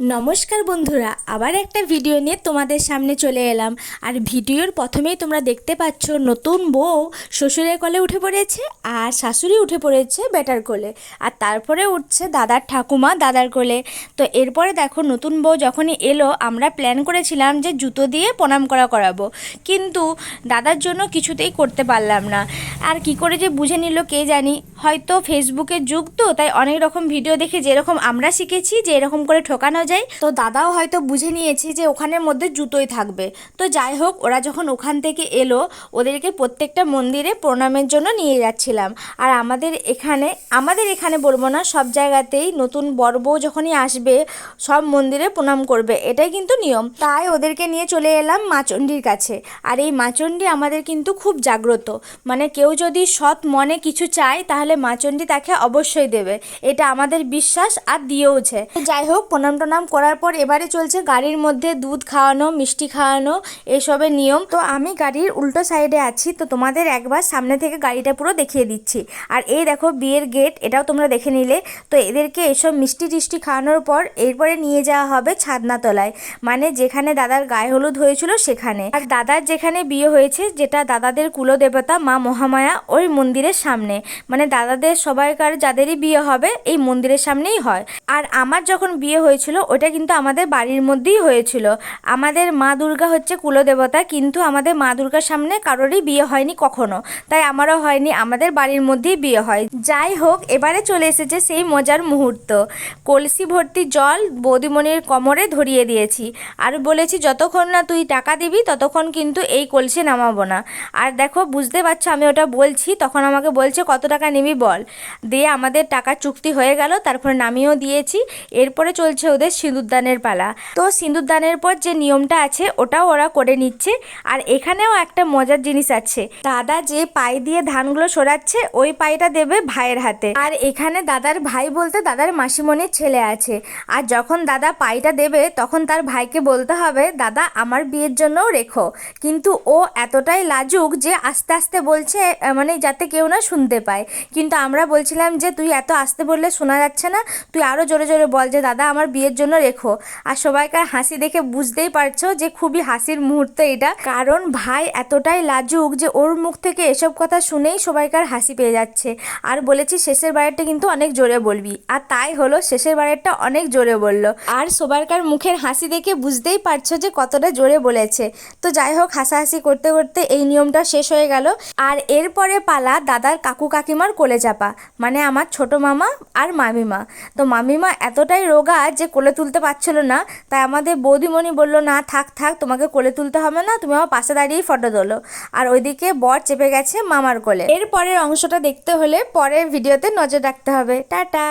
নমস্কার বন্ধুরা, আবার একটা ভিডিও নিয়ে তোমাদের সামনে চলে এলাম। আর ভিডিওর প্রথমেই তোমরা দেখতে পাচ্ছ, নতুন বউ শ্বশুরের কোলে উঠে পড়েছে আর শাশুড়ি উঠে পড়েছে বেটার কোলে। আর তারপরে উঠছে দাদার ঠাকুমা দাদার কোলে। তো এরপরে দেখো, নতুন বউ যখনই এলো, আমরা প্ল্যান করেছিলাম যে জুতো দিয়ে প্রণাম করা করাবো। কিন্তু দাদার জন্য কিছুতেই করতে পারলাম না। আর কি করে যে বুঝে নিল কে জানি? হয়তো ফেসবুকের যুগ তো, তাই অনেক রকম ভিডিও দেখে যেরকম আমরা শিখেছি যে এরকম করে ঠকানো যায়। তো দাদাও হয়তো বুঝে নিয়েছে যে ওখানের মধ্যে জুতোই থাকবে। তো যাই হোক, ওরা যখন ওখান থেকে এলো, ওদেরকে প্রত্যেকটা মন্দিরে প্রণামের জন্য নিয়ে যাচ্ছিলাম। আর আমাদের এখানে আমাদের এখানে বলব না, সব জায়গাতেই নতুন বড় বউ যখনই আসবে, সব মন্দিরে প্রণাম করবে। এটাই কিন্তু নিয়ম। তাই ওদেরকে নিয়ে চলে এলাম মাচণ্ডীর কাছে। আর এই মাচণ্ডী আমাদের কিন্তু খুব জাগ্রত। মানে কেউ যদি সৎ মনে কিছু চায়, তাহলে মাচণ্ডী তাকে অবশ্যই দেবে। এটা আমাদের বিশ্বাস আর দিয়েওছে। যাই হোক প্রণাম টনাম করার পর এবারে চলছে গাড়ির মধ্যে দুধ খাওয়ানো, মিষ্টি খাওয়ানো, এসবের নিয়ম। তো আমি গাড়ির উল্টো সাইডে আছি, তো তোমাদের একবার সামনে থেকে গাড়িটা পুরো দেখিয়ে দিচ্ছি। আর এই দেখো বিয়ের গেট, এটাও তোমরা দেখে নিলে। তো এদেরকে এসব মিষ্টি টিষ্টি খাওয়ানোর পর এরপরে নিয়ে যাওয়া হবে ছাদনাতলায়। মানে যেখানে দাদার গায়ে হলুদ হয়েছিল সেখানে। আর দাদার যেখানে বিয়ে হয়েছে, যেটা দাদাদের কুলদেবতা, মা মহামায়া, ওই মন্দিরের সামনে। মানে দাদাদের সবাইকার যাদেরই বিয়ে হবে, এই মন্দিরের সামনেই হয়। আর আমার যখন বিয়ে হয়েছিল ওটা কিন্তু আমাদের বাড়ির মধ্যেই হয়েছিল। আমাদের মা দুর্গা হচ্ছে কুলদেবতা, কিন্তু আমাদের মা দুর্গার সামনে কারোরই বিয়ে হয়নি কখনো। তাই আমারও হয়নি, আমাদের বাড়ির মধ্যেই বিয়ে হয়। যাই হোক, এবারে চলে এসেছে সেই মজার মুহূর্ত। কলসি ভর্তি জল বৌদিমণির কোমরে ধরিয়ে দিয়েছি। আর বলেছি, যতক্ষণ না তুই টাকা দিবি, ততক্ষণ কিন্তু এই কলসি নামাবো না। আর দেখো, বুঝতে পারছ, আমি ওটা বলছি, তখন আমাকে বলছে, কত টাকা নিবি বল? দিয়ে আমাদের টাকা চুক্তি হয়ে গেল, তারপরে নামিয়েও দিয়েছি। এরপরে চলছে ওদের সিঁদুরদানের পালা। তো সিঁদুরদানের পর যে নিয়মটা আছে, ওটাও ওরা করে নিচ্ছে। আর এখানেও একটা মজার জিনিস আছে। দাদা যে পাই দিয়ে ধানগুলো সরাচ্ছে, ওই পাইটা দেবে ভাইয়ের হাতে। আর এখানে দাদার ভাই বলতে দাদার মাসিমণির ছেলে আছে। আর যখন দাদা পাইটা দেবে, তখন তার ভাইকে বলতে হবে, দাদা, আমার বিয়ের জন্যও রেখো। কিন্তু ও এতটাই লাজুক যে আস্তে আস্তে বলছে মানে যাতে কেউ না শুনতে পায়। কিন্তু আমরা বলছিলাম যে, তুই এত আস্তে বললে শোনা যাচ্ছে না। তুই আরও জোরে জোরে বল যে, দাদা, আমার বিয়ের জন্য রেখো। আর সবাইকার হাসি দেখে বুঝতেই পারছ যে খুবই হাসির মুহূর্ত এটা। কারণ ভাই এতটাই লাজুক যে ওর মুখ থেকে এসব কথা শুনেই সবাইকার হাসি পেয়ে যাচ্ছে। আর বলেছি শেষের বারেরটা কিন্তু অনেক জোরে বলবি। আর তাই হলো শেষের বারেরটা অনেক জোরে বলল। আর সবাইকার মুখের হাসি দেখে বুঝতেই পারছ যে কতটা জোরে বলেছে। তো যাই হোক, হাসাহাসি করতে করতে এই নিয়মটা শেষ হয়ে গেল। আর এরপরে পালা দাদার কাকু কাকিমার কোলে চাপা। মানে আমার ছোট মামা আর মামিমা। তো মামিমা এতটাই রোগা যে কোলে তুলতে পারছিল না। তাই আমাদের বৌদিমণি বলল, না, থাক থাক, তোমাকে কোলে তুলতে হবে না, তুমি আমার পাশে দাঁড়িয়েই ফটো তোলো। আর ওইদিকে বর চেপে গেছে মামার কোলে। এর পরের অংশটা দেখতে হলে পরের ভিডিওতে নজর রাখতে হবে। টাটা!